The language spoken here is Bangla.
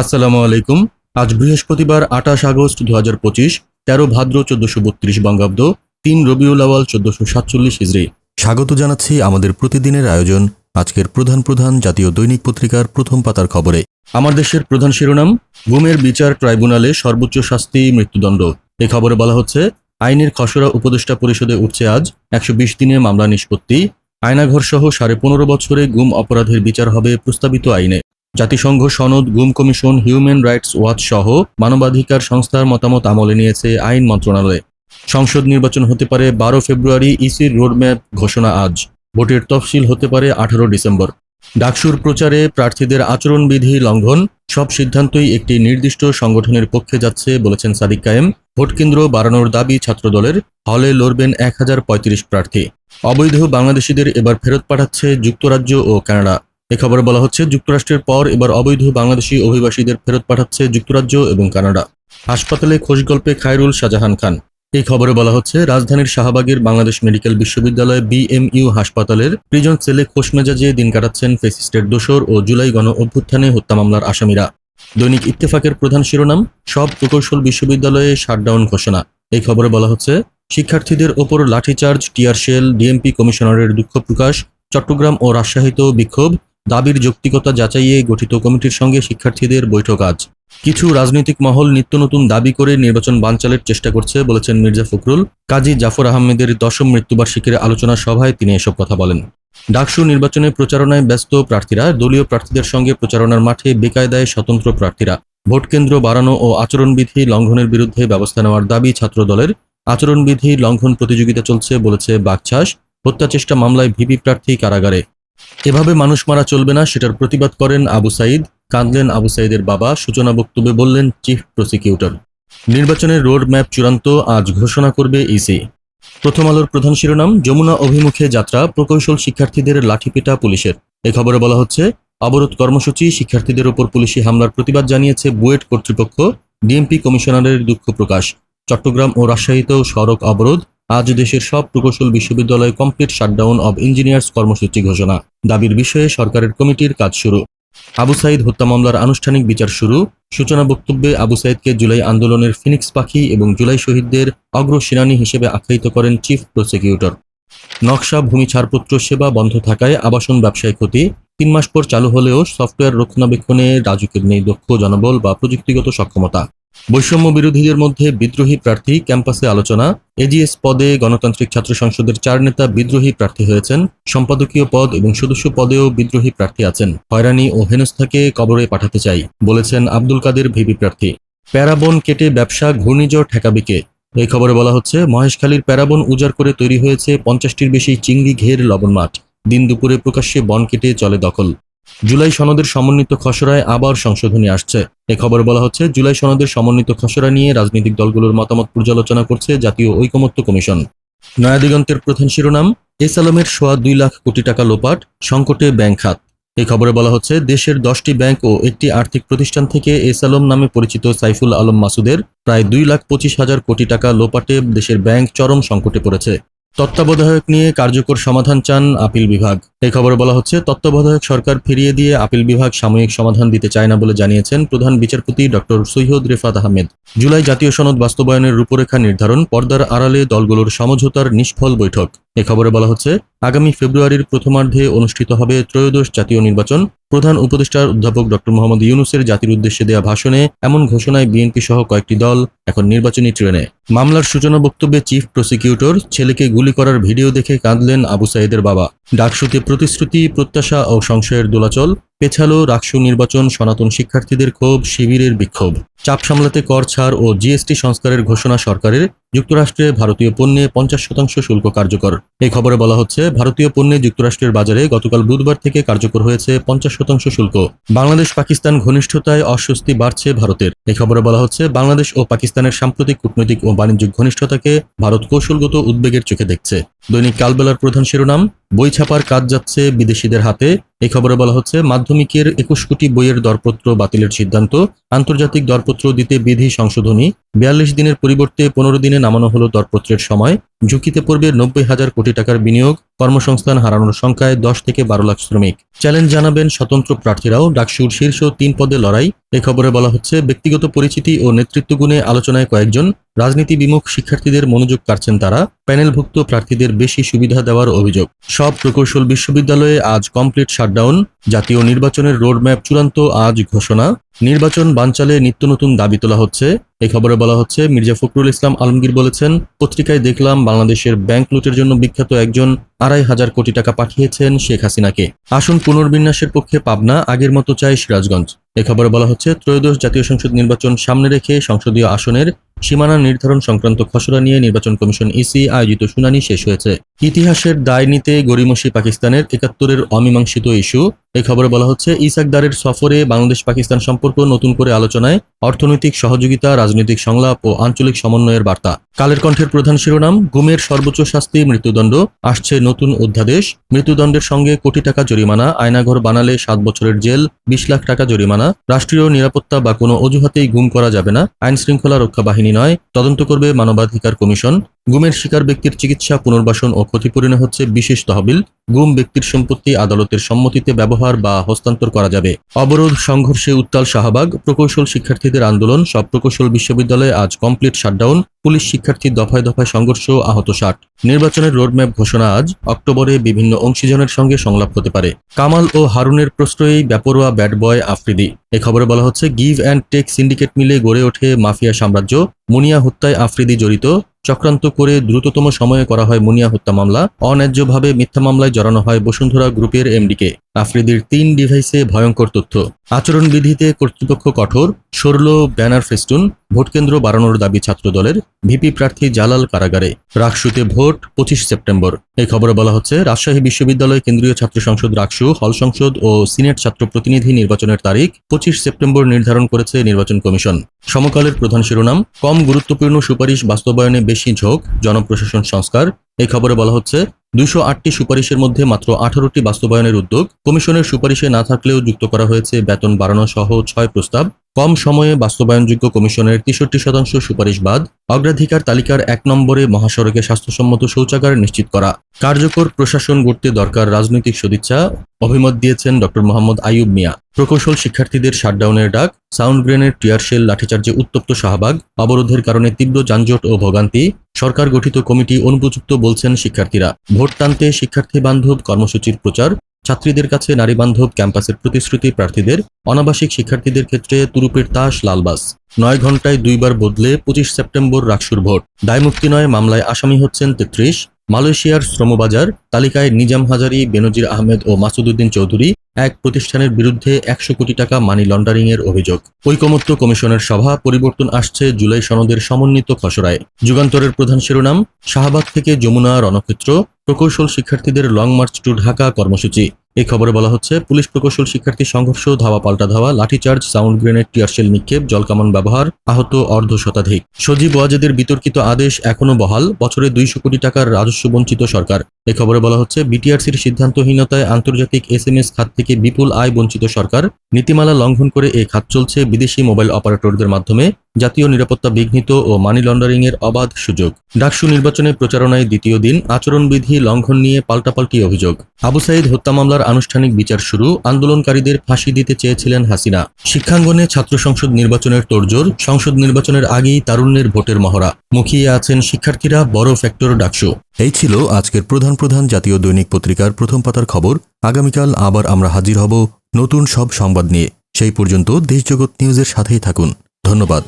আসসালামু আলাইকুম। আজ বৃহস্পতিবার আঠাশ আগস্ট দু হাজার পঁচিশ, তেরো ভাদ্র চোদ্দশো বত্রিশ বঙ্গাব্দ, তিন রবিউল আওয়াল চোদ্দশো সাতচল্লিশ হিজড়ি। স্বাগত জানাচ্ছি আমাদের প্রতিদিনের আয়োজন, আজকের প্রধান প্রধান জাতীয় দৈনিক পত্রিকার প্রথম পাতার খবরে। আমার দেশের প্রধান শিরোনাম, গুমের বিচার ট্রাইব্যুনালে সর্বোচ্চ শাস্তি, মৃত্যুদণ্ড। এ খবরে বলা হচ্ছে, আইনের খসড়া উপদেষ্টা পরিষদে উঠছে আজ একশো বিশ দিনে মামলা নিষ্পত্তি। আয়নাঘর সহ সাড়ে পনেরো বছরে গুম অপরাধের বিচার হবে প্রস্তাবিত আইনে। জাতিসংঘ সনদ, গুম কমিশন, হিউম্যান রাইটস ওয়াচ সহ মানবাধিকার সংস্থার মতামত আমলে নিয়েছে আইন মন্ত্রণালয়। সংসদ নির্বাচন হতে পারে বারো ফেব্রুয়ারি ইসির রোডম্যাপ ঘোষণা আজ। ভোটের তফসিল হতে পারে আঠারো ডিসেম্বর। ডাকসুর প্রচারে প্রার্থীদের আচরণবিধি লঙ্ঘন, সব সিদ্ধান্তই একটি নির্দিষ্ট সংগঠনের পক্ষে যাচ্ছে, বলেছেন সাদিক কায়েম। ভোটকেন্দ্র বাড়ানোর দাবি ছাত্রদলের, হলে লড়বেন এক হাজার পঁয়ত্রিশ প্রার্থী। অবৈধ বাংলাদেশিদের এবার ফেরত পাঠাচ্ছে যুক্তরাজ্য ও কানাডা। এ খবরে বলা হচ্ছে, যুক্তরাষ্ট্রের পর এবার অবৈধ বাংলাদেশি অভিবাসীদের ফেরত পাঠাচ্ছে যুক্তরাজ্য এবং কানাডা। হাসপাতালে খোঁজগল্পে খায়রুল শাহজাহান খান। এই খবরে বলা হচ্ছে, রাজধানীর শাহবাগের বাংলাদেশ মেডিকেল বিশ্ববিদ্যালয় বিএমইউ হাসপাতালের প্রিজন সেলে খোশমেজাজে দিন কাটাচ্ছেন ফেসিস্টের দোসর ও জুলাই গণ অভ্যুত্থানে হত্যা মামলার আসামিরা। দৈনিক ইত্তেফাকের প্রধান শিরোনাম, সব প্রকৌশল বিশ্ববিদ্যালয়ে শাটডাউন ঘোষণা। এই খবরে বলা হচ্ছে, শিক্ষার্থীদের ওপর লাঠিচার্জ, টিয়ার শেল, ডিএমপি কমিশনারের দুঃখ প্রকাশ, চট্টগ্রাম ও রাজশাহীতেও বিক্ষোভ দাবির যৌক্তিকতা যাচাইয়ে গঠিত কমিটির সঙ্গে শিক্ষার্থীদের বৈঠক আজ। কিছু রাজনৈতিক মহল নিত্য নতুন দাবি করে নির্বাচন বানচালের চেষ্টা করছে বলেছেন মির্জা ফখরুল। কাজী জাফর আহমেদের দশম মৃত্যুবার্ষিকীর আলোচনা সভায় তিনি এসব কথা বলেন। ডাকসু নির্বাচনে প্রচারণায় ব্যস্ত প্রার্থীরা, দলীয় প্রার্থীদের সঙ্গে প্রচারণার মাঠে বেকায়দায় স্বতন্ত্র প্রার্থীরা ভোটকেন্দ্র বাড়ানো ও আচরণবিধি লঙ্ঘনের বিরুদ্ধে ব্যবস্থা নেওয়ার দাবি ছাত্রদলের। আচরণবিধি লঙ্ঘন প্রতিযোগিতা চলছে বলেছে বাকছাস হত্যাচেষ্টা মামলায় ভিপি প্রার্থী কারাগারে। এভাবে মানুষ মারা চলবে না, সেটার প্রতিবাদ করেন আবু সাইদ কাঁদলেন আবু সাইদের বাবা। সূচনা বক্তব্যে বললেন, চিফ প্রসিকিউটর, নির্বাচনের রোড ম্যাপ চূড়ান্ত, আজ ঘোষণা করবে ইসি। প্রথম আলোর প্রধান শিরোনাম, যমুনা অভিমুখে যাত্রা, প্রকৌশল শিক্ষার্থীদের লাঠিপেটা পুলিশের। এ খবরে বলা হচ্ছে, অবরোধ কর্মসূচি, শিক্ষার্থীদের ওপর পুলিশি হামলার প্রতিবাদ জানিয়েছে বুয়েট কর্তৃপক্ষ। ডিএমপি কমিশনারের দুঃখ প্রকাশ। চট্টগ্রাম ও রাজশাহীতেও সড়ক অবরোধ আজ দেশের সব প্রকৌশল বিশ্ববিদ্যালয় কমপ্লিট শাটডাউন অব ইঞ্জিনিয়ার্স কর্মসূচি ঘোষণা। দাবির বিষয়ে সরকারের কমিটির কাজ শুরু। আবু সাইদ হত্যা মামলার আনুষ্ঠানিক বিচার শুরু। সূচনা বক্তব্যে আবু সাইদকে জুলাই আন্দোলনের ফিনিক্স পাখি এবং জুলাই শহীদদের অগ্রসেনানী হিসেবে আখ্যায়িত করেন চিফ প্রসিকিউটর নকশা, ভূমি ছাড়পত্র, সেবা বন্ধ থাকায় আবাসন ব্যবসায় ক্ষতি। তিন মাস পর চালু হলেও সফটওয়্যার রক্ষণাবেক্ষণে রাজুকের নেই দক্ষ, জনবল বা প্রযুক্তিগত সক্ষমতা। বৈষম্য বিরোধীদের মধ্যে বিদ্রোহী প্রার্থী, ক্যাম্পাসে আলোচনা। এজিএস পদে গণতান্ত্রিক ছাত্র সংসদের চার নেতা বিদ্রোহী প্রার্থী হয়েছেন। সম্পাদকীয় পদ এবং সদস্য পদেও বিদ্রোহী প্রার্থী আছেন। হয়রানি ও হেনস্থাকে কবরে পাঠাতে চাই, বলেছেন আব্দুল কাদের ভিপি প্রার্থী। প্যারাবন কেটে ব্যবসা, ঘূর্ণিঝড় ঠেকাবে কে এই খবরে বলা হচ্ছে, মহেশখালীর প্যারাবন উজাড় করে তৈরি হয়েছে পঞ্চাশটির বেশি চিংড়ি ঘের লবণ মাঠ দিন দুপুরে প্রকাশ্যে বন কেটে চলে দখল। জুলাই সনদের সমন্বিত খসড়ায় আবার সংশোধনী আসছে। এ খবর বলা হচ্ছে, জুলাই সনদের সমন্বিত খসড়া নিয়ে রাজনৈতিক দলগুলোর মতামত পর্যালোচনা করছে জাতীয় ঐকমত্য কমিশন। নয়াদিগন্তের প্রধান শিরোনাম এস আলমের সোয়া দুই লাখ কোটি টাকা লোপাট, সংকটে ব্যাংক খাত। এই খবরে বলা হচ্ছে, দেশের দশটি ব্যাংক ও একটি আর্থিক প্রতিষ্ঠান থেকে এস আলম নামে পরিচিত সাইফুল আলম মাসুদের প্রায় দুই লাখ পঁচিশ হাজার কোটি টাকা লোপাটে দেশের ব্যাংক চরম সংকটে পড়েছে। তত্ত্বাবধায়ক নিয়ে কার্যকর সমাধান চান আপিল বিভাগ। এই খবরে বলা হচ্ছে, তত্ত্বাবধায়ক সরকার ফিরিয়ে দিয়ে আপিল বিভাগ সাময়িক সমাধান দিতে চায় না বলে জানিয়েছেন প্রধান বিচারপতি ডক্টর সৈয়দ রেফাত আহমেদ। জুলাই জাতীয় সনদ বাস্তবায়নের রূপরেখা নির্ধারণ, পর্দার আড়ালে দলগুলোর সমঝোতার নিষ্ফল বৈঠক। এ খবরে বলা হচ্ছে, আগামী ফেব্রুয়ারির প্রথমার্ধে অনুষ্ঠিত হবে ত্রয়োদশ জাতীয় নির্বাচন। প্রধান উপদেষ্টার অধ্যাপক ডক্টর মোহাম্মদ ইউনুসের জাতির উদ্দেশ্যে দেয়া ভাষণে এমন ঘোষণায় বিএনপি সহ কয়েকটি দল এখন নির্বাচনী ট্রেনে। মামলার সূচনা বক্তব্যে চিফ প্রসিকিউটর ছেলেকে গুলি করার ভিডিও দেখে কাঁদলেন আবু সাইদের বাবা। ডাকসুতে প্রতিশ্রুতি, প্রত্যাশা ও সংশয়ের দোলাচল, পেছালো রাকসু নির্বাচন সনাতন শিক্ষার্থীদের ক্ষোভ, শিবিরের বিক্ষোভ। চাপ সামলাতে কর ছাড় ও জিএসটি সংস্কারের ঘোষণা সরকারের, যুক্তরাষ্ট্রে ভারতীয় পণ্যে পঞ্চাশ শতাংশ শুল্ক কার্যকর। এই খবরে বলা হচ্ছে, ভারতীয় পণ্যে যুক্তরাষ্ট্রের বাজারে গতকাল বুধবার থেকে কার্যকর হয়েছে পঞ্চাশ শতাংশ শুল্ক। বাংলাদেশ পাকিস্তান ঘনিষ্ঠতায় অস্বস্তি বাড়ছে ভারতের। এই খবরে বলা হচ্ছে, বাংলাদেশ ও পাকিস্তানের সাম্প্রতিক কূটনৈতিক ও বাণিজ্যিক ঘনিষ্ঠতাকে ভারত কৌশলগত উদ্বেগের চোখে দেখছে। দৈনিক কালবেলার প্রধান শিরোনাম, বই ছাপার কাজ যাচ্ছে বিদেশিদের হাতে। এই খবরে বলা হচ্ছে, মাধ্যমিকের একুশ কোটি বইয়ের দরপত্র বাতিলের সিদ্ধান্ত। আন্তর্জাতিক দর ছাড়পত্র দিতে বিধি সংশোধনী, বিয়াল্লিশ দিনের পরিবর্তে পনেরো দিনে নামানো হলো দরপত্রের সময়, ঝুঁকিতে পড়বে নব্বই হাজার কোটি টাকার বিনিয়োগ, কর্মসংস্থান হারানোর সংখ্যায় দশ থেকে বারো লাখ শ্রমিক। চ্যালেঞ্জ জানাবেন স্বতন্ত্র প্রার্থীরাও, ডাকসুর শীর্ষ তিন পদে লড়াই। এ খবরে বলা হচ্ছে, ব্যক্তিগত পরিচিতি ও নেতৃত্ব গুণে আলোচনায় কয়েকজন রাজনীতি বিমুখ শিক্ষার্থীদের মনোযোগ কাটছেন তারা, প্যানেলভুক্ত প্রার্থীদের বেশি সুবিধা দেওয়ার অভিযোগ। সব প্রকৌশল বিশ্ববিদ্যালয়ে আজ কমপ্লিট শাটডাউন, জাতীয় নির্বাচনের রোডম্যাপ চূড়ান্ত আজ ঘোষণা। নির্বাচন বানচালে নিত্য নতুন দাবি তোলা হচ্ছে। এই খবরে বলা হচ্ছে, মির্জা ফখরুল ইসলাম আলমগীর বলেছেন, পত্রিকায় দেখলাম বাংলাদেশের ব্যাংক লুটের জন্য বিখ্যাত একজন আড়াই হাজার কোটি টাকা পাঠিয়েছেন শেখ হাসিনাকে। আসন পুনর্বিন্যাসের পক্ষে পাবনা, আগের মতো চায় সিরাজগঞ্জ। এ খবরে বলা হচ্ছে, ত্রয়োদশ জাতীয় সংসদ নির্বাচন সামনে রেখে সংসদীয় আসনের সীমানা নির্ধারণ সংক্রান্ত খসড়া নিয়ে নির্বাচন কমিশন ইসি আয়োজিত শুনানি শেষ হয়েছে। ইতিহাসের দায় নিতে গরিমসি পাকিস্তানের একাত্তরের অমীমাংসিত ইস্যু। এই খবরে বলা হচ্ছে, ইসাকদারের সফরে বাংলাদেশ পাকিস্তান সম্পর্ক নতুন করে আলোচনায় অর্থনৈতিক সহযোগিতা, রাজনৈতিক সংলাপ ও আঞ্চলিক সমন্বয়ের বার্তা। কালের কণ্ঠের প্রধান শিরোনাম, গুমের সর্বোচ্চ শাস্তি, মৃত্যুদণ্ড, আসছে নতুন অধ্যাদেশ। মৃত্যুদণ্ডের সঙ্গে কোটি টাকা জরিমানা, আয়নাঘর বানালে সাত বছরের জেল, বিশ লাখ টাকা জরিমানা। রাষ্ট্রীয় নিরাপত্তা বা কোনো অজুহাতেই গুম করা যাবে না আইন শৃঙ্খলা রক্ষা বাহিনী নয় তদন্ত করবে মানবাধিকার কমিশন। গুমের শিকার ব্যক্তির চিকিৎসা, পুনর্বাসন ও ক্ষতিপূরণে হচ্ছে বিশেষ তহবিল। গুম ব্যক্তির সম্পত্তি আদালতের সম্মতিতে ব্যবহার বা হস্তান্তর করা যাবে। অবরোধ, সংঘর্ষে উত্তাল শাহবাগ, প্রকৌশল শিক্ষার্থীদের আন্দোলন, সব প্রকৌশল বিশ্ববিদ্যালয়ে আজ কমপ্লিট শাটডাউন, পুলিশ শিক্ষার্থী দফায় দফায় সংঘর্ষ আহত ষাট। নির্বাচনের রোডম্যাপ ঘোষণা আজ, অক্টোবরে বিভিন্ন অংশীজনের সঙ্গে সংলাপ হতে পারে। কামাল ও হারুনের প্রশ্রয়েই ব্যাপরোয়া ব্যাড বয় আফ্রিদি। এ খবরে বলা হচ্ছে, গিভ অ্যান্ড টেক সিন্ডিকেট মিলে গড়ে ওঠে মাফিয়া সাম্রাজ্য। মুনিয়া হত্যায় আফ্রিদি জড়িত। চক্রান্ত করে দ্রুততম সময়ে করা হয় মুনিয়া হত্যা মামলা। অন্যায্যভাবে মিথ্যা মামলায় জড়ানো হয় বসুন্ধরা গ্রুপের এমডিকে। আফ্রিদির তিন ডিভাইসে ভয়ঙ্কর তথ্য। আচরণবিধিতে কর্তৃপক্ষ কঠোর, সরল, ব্যানার ফেস্টুন ভোটকেন্দ্র বাড়ানোর দাবি ছাত্রদলের, ভিপি প্রার্থী জালাল কারাগারে, রাকসুতে ভোট, পঁচিশ সেপ্টেম্বর। এই খবরে বলা হচ্ছে, রাজশাহী বিশ্ববিদ্যালয় কেন্দ্রীয় ছাত্র সংসদ রাকসু, হল সংসদ ও সিনেট ছাত্র প্রতিনিধি নির্বাচনের তারিখ, পঁচিশ সেপ্টেম্বর নির্ধারণ করেছে নির্বাচন কমিশন। সমকালের প্রধান শিরোনাম, কম গুরুত্বপূর্ণ সুপারিশ বাস্তবায়নে বেশি ঝোঁক, জনপ্রশাসন সংস্কার। এই খবরে বলা হচ্ছে দুশো আটটি সুপারিশের মধ্যে মাত্র আঠারোটি বাস্তবায়নের উদ্যোগ। কমিশনের সুপারিশে না থাকলেও যুক্ত করা হয়েছে বেতন বাড়ানো সহ ছয় প্রস্তাব। কম সময়ে বাস্তবায়নযোগ্য কমিশনের তেষট্টি শতাংশ সুপারিশ বাদ অগ্রাধিকার তালিকার এক নম্বরে মহাসড়কে স্বাস্থ্যসম্মত শৌচাগার নিশ্চিত করা। কার্যকর প্রশাসন গড়তে দরকার রাজনৈতিক সদিচ্ছা, অভিমত দিয়েছেন ডক্টর মোহাম্মদ আইয়ুব মিয়া। প্রকৌশল শিক্ষার্থীদের শাটডাউনের ডাক সাউন্ড গ্রেনেড টিয়ারশেল লাঠিচার্জে উত্তপ্ত শাহবাগ, অবরোধের কারণে তীব্র যানজট ও ভোগান্তি, সরকার গঠিত কমিটি অনুপযুক্ত বলছেন শিক্ষার্থীরা। ভোট টানতে শিক্ষার্থী বান্ধব কর্মসূচির প্রচার ছাত্রীদের কাছে নারী বান্ধব ক্যাম্পাসের প্রতিশ্রুতি প্রার্থীদের, অনাবাসিক শিক্ষার্থীদের ক্ষেত্রে তুরুপের তাস লালবাস নয় ঘন্টায় দুইবার বদলে পঁচিশ সেপ্টেম্বর রাকসুর ভোট। দায়মুক্তি নয় মামলায় আসামি হচ্ছেন তেত্রিশ। মালয়েশিয়ার শ্রমবাজার তালিকায় নিজাম হাজারি, বেনজির আহমেদ ও মাসুদুদ্দিন চৌধুরী এক প্রতিষ্ঠানের বিরুদ্ধে একশো কোটি টাকা মানি লন্ডারিং এর অভিযোগ। ঐকমত্য কমিশনের সভা পরিবর্তন আসছে জুলাই সনদের সমন্বিত খসড়ায়। যুগান্তরের প্রধান শিরোনাম, শাহবাগ থেকে যমুনা রণক্ষেত্র প্রকৌশল শিক্ষার্থীদের লং মার্চ টু ঢাকা কর্মসূচি। এই খবরে বলা হচ্ছে, পুলিশ প্রকৌশল শিক্ষার্থী সংঘর্ষ, ধাওয়া পাল্টা ধাওয়া, লাঠিচার্জ, সাউন্ড গ্রেনেড, টিয়ারশেল নিক্ষেপ, জলকামান ব্যবহার, আহত অর্ধ শতাধিক। সজীব ওয়াজেদের বিতর্কিত আদেশ এখনও বহাল, বছরে দুইশো কোটি টাকার রাজস্ব বঞ্চিত সরকার। এ খবরে বলা হচ্ছে, বিটিআরসির সিদ্ধান্তহীনতায় আন্তর্জাতিক এসএমএস খাত থেকে বিপুল আয় বঞ্চিত সরকার। নীতিমালা লঙ্ঘন করে এই খাত চলছে বিদেশি মোবাইল অপারেটরদের মাধ্যমে। জাতীয় নিরাপত্তা বিঘ্নিত ও মানি লন্ডারিং এর অবাধ সুযোগ। ডাকসু নির্বাচনে প্রচারণায় দ্বিতীয় দিন আচরণবিধি লঙ্ঘন নিয়ে পাল্টাপাল্টি অভিযোগ। আবু সাইদ হত্যা মামলার আনুষ্ঠানিক বিচার শুরু, আন্দোলনকারীদের ফাঁসি দিতে চেয়েছিলেন হাসিনা। শিক্ষাঙ্গনে ছাত্র সংসদ নির্বাচনের তোড়জোড়, সংসদ নির্বাচনের আগেই তারুণ্যের ভোটের মহড়া। মুখিয়ে আছেন শিক্ষার্থীরা, বড় ফ্যাক্টর ডাকসু। এই ছিল আজকের প্রধান প্রধান জাতীয় দৈনিক পত্রিকার প্রথম পাতার খবর। আগামীকাল আবার আমরা হাজির হব নতুন সব সংবাদ নিয়ে। সেই পর্যন্ত দেশজগৎ নিউজের সাথেই থাকুন। ধন্যবাদ।